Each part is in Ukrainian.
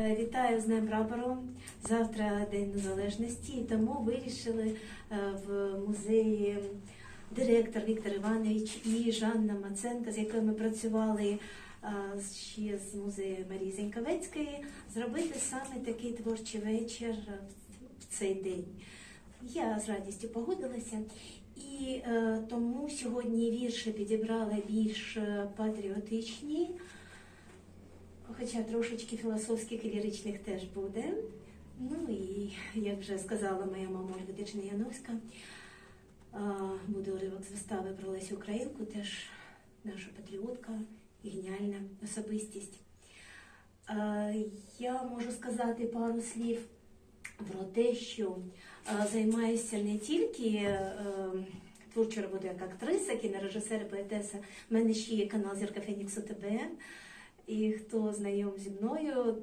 Е, Вітаю з Днем прапору. Завтра День Незалежності, тому вирішили е, в музеї директор Віктор Іванович і Жанна Маценка, з якою ми працювали е, ще з музею Марії Зеньковецької, зробити саме такий творчий вечір в цей день. Я з радістю погодилася. І тому сьогодні вірші підібрали більш патріотичні, хоча трошечки філософських і ліричних теж буде. Ну і як вже сказала моя мама Ольга Дичина Яновська, е, буде уривок з вистави про Лесю Українку, теж наша патріотка і геніальна особистість. Я можу сказати пару слів про те, що займаюся не тільки е, творчою роботою як актриса, кінорежисер, поетеса. У мене ще є канал Зірка Феніксу ТБ. І хто знайом зі мною,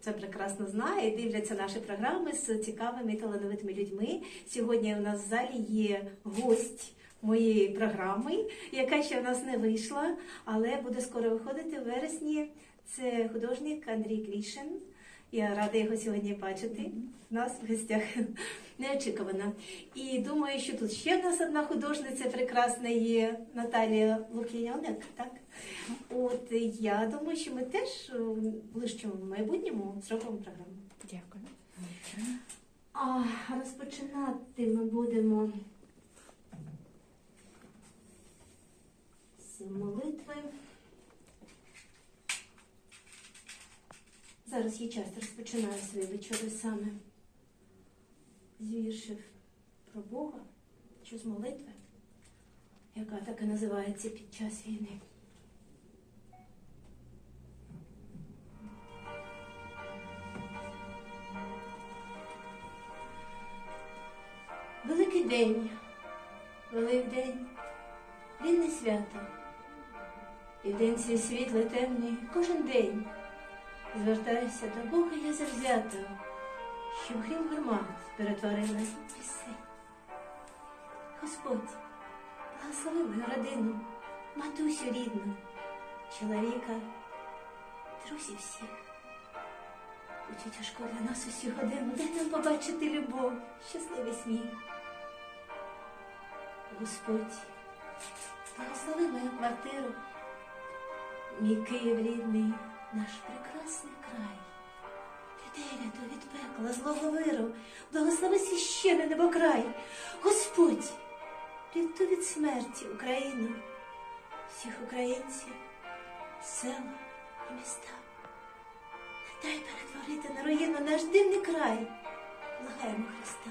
це прекрасно знає, дивляться наші програми з цікавими талановитими людьми. Сьогодні у нас в залі є гость моєї програми, яка ще в нас не вийшла, але буде скоро виходити в вересні. Це художник Андрій Клішин. Я рада його сьогодні бачити. У нас в гостях неочікувано. І думаю, що тут ще в нас одна художниця прекрасна є Наталія Лук'яньоник, так? От я думаю, що ми теж в ближчому майбутньому зробимо програму. Дякую. А розпочинати ми будемо з молитви. Зараз я часто розпочинаю свої вечори саме з віршів про Бога чи з молитви, яка так і називається під час війни. Великий день, Великдень, він не свято. І день свій світлий темний кожен день звертаюся до Бога я завзято, що в грім гармат перетворилась в пісень. Господь, благослови мою родину, матусю рідну, чоловіка, друзів всіх. У цю тяжку для нас усю годину дай нам побачити любов, щасливий сміх. Господь, благослови мою квартиру, мій Київ рідний, наш прекрасний край. Рятуй від пекла, злого виру, благослови священний небокрай. Господь, рятуй від смерті Україну, всіх українців, села і міста. Дай перетворити на руїну наш дивний край. Благаємо Христа.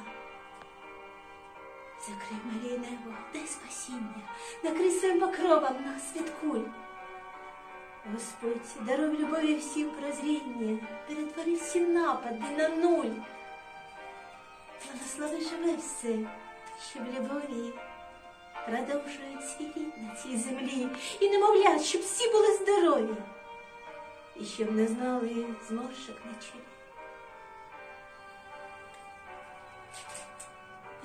Закрий Марії небо, дай спасіння, накрий своїм покровом нас від куль. Господь, даруй любові всім прозріння, перетвори всі напади на нуль. Благослови живе все, що в любові продовжують свій рід на цій землі, і немовлять, щоб всі були здорові, і щоб не знали зморшок на чолі.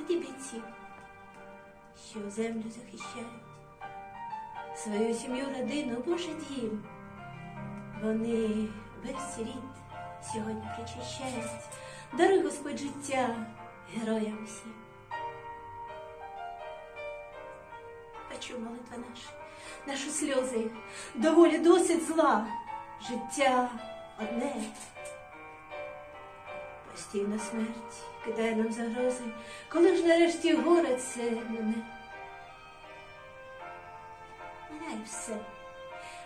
Оті бійці, що землю захищають, свою сім'ю, родину, Божий дім. Вони весь рід сьогодні причащають. Даруй Господь життя героям всім. Почуй молитва наша, наші сльози, доволі досить зла, життя одне. Постійна смерть кидає нам загрози, коли ж нарешті горе це мене. Все.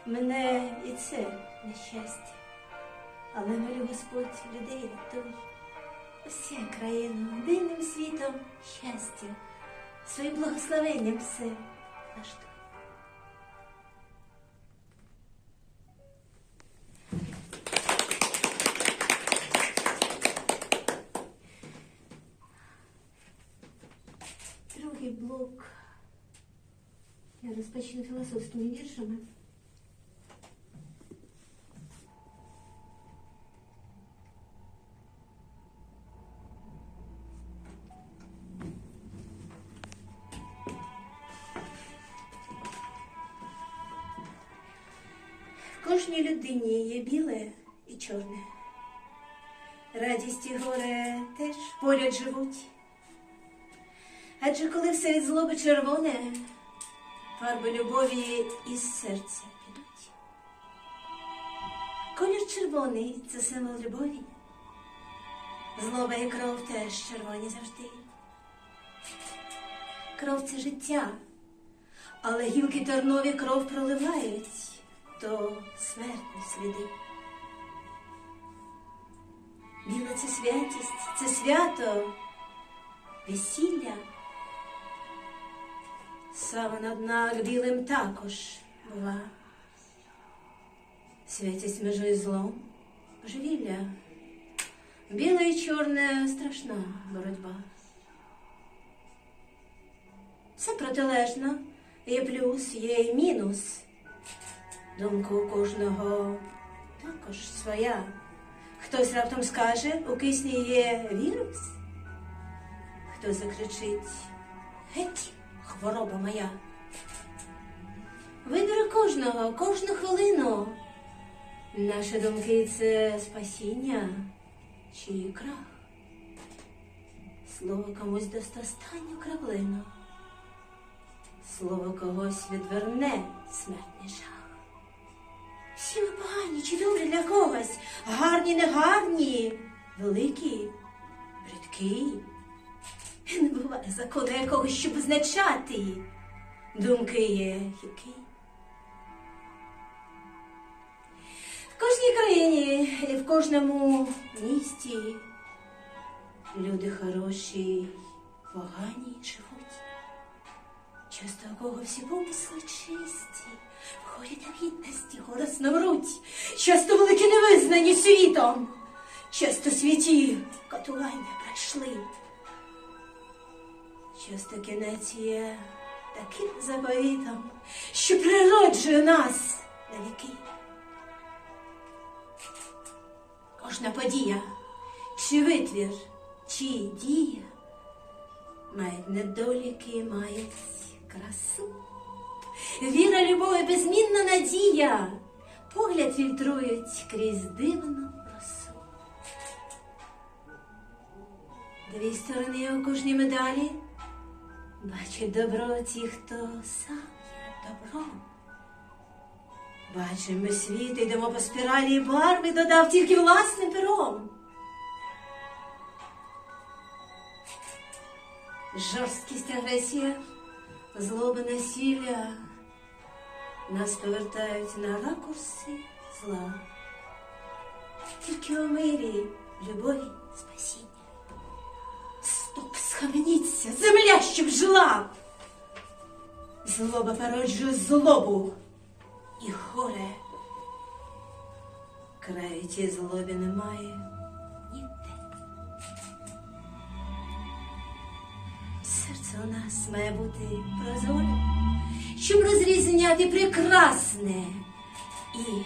Мене і це нещастя. Але молю Господь людей рятуй. Уся країну дивним світом щастя, своїм благословенням все влаштуй. Другий блок. Я розпочну філософськими віршами. Кожній людині є біле і чорне, радість і горе теж поряд живуть. Адже коли все від злоби червоне, фарби любові із серця підуть. Колір червоний це символ любові. Злоба і кров теж червоні завжди. Кров це життя, але гілки тернові кров проливають, то смертні сліди. Біле це святість, це свято, весілля. Саван, однак, білим також бува. Святість межує злом, божевілля. Біле і чорне страшна боротьба. Все протилежно, є плюс, є і мінус. Думка у кожного також своя. Хтось раптом скаже, у кисні є вірус, хто закричить геть, хвороба моя. Вибір кожного, кожну хвилину. Наші думки це спасіння чи крах. Слово комусь дасть останню краплину. Слово когось відверне смертний жах. Всі ми погані чи добрі для когось, гарні, негарні, великі, бридкі. Не буває закону якогось, щоб визначати. Думки є хибкі. В кожній країні і в кожному місті люди хороші, погані живуть. Часто у кого всі помисли чисті, в горі та гідності голосно вруть, часто великі невизнані світом, часто святі катування пройшли. Часто кінець є таким заповітом, що природжує нас на віки. Кожна подія, чи витвір, чи дія мають недоліки, мають красу. Віра, любов і безмінна надія, погляд фільтрують крізь дивну росу. Дві сторони у кожній медалі бачать добро ті, хто сам є добром. Бачимо світ, йдемо по спіралі і барви додав тільки власним пером. Жорсткість агресія, злоба насилля нас повертають на ракурси зла. Тільки у мирі, любові, спасіння. Стоп, схаменіться, земля щоб жила. Злоба породжує злобу і горе. Краю тій злобі немає ніде. Серце у нас має бути прозоре, щоб розрізняти прекрасне і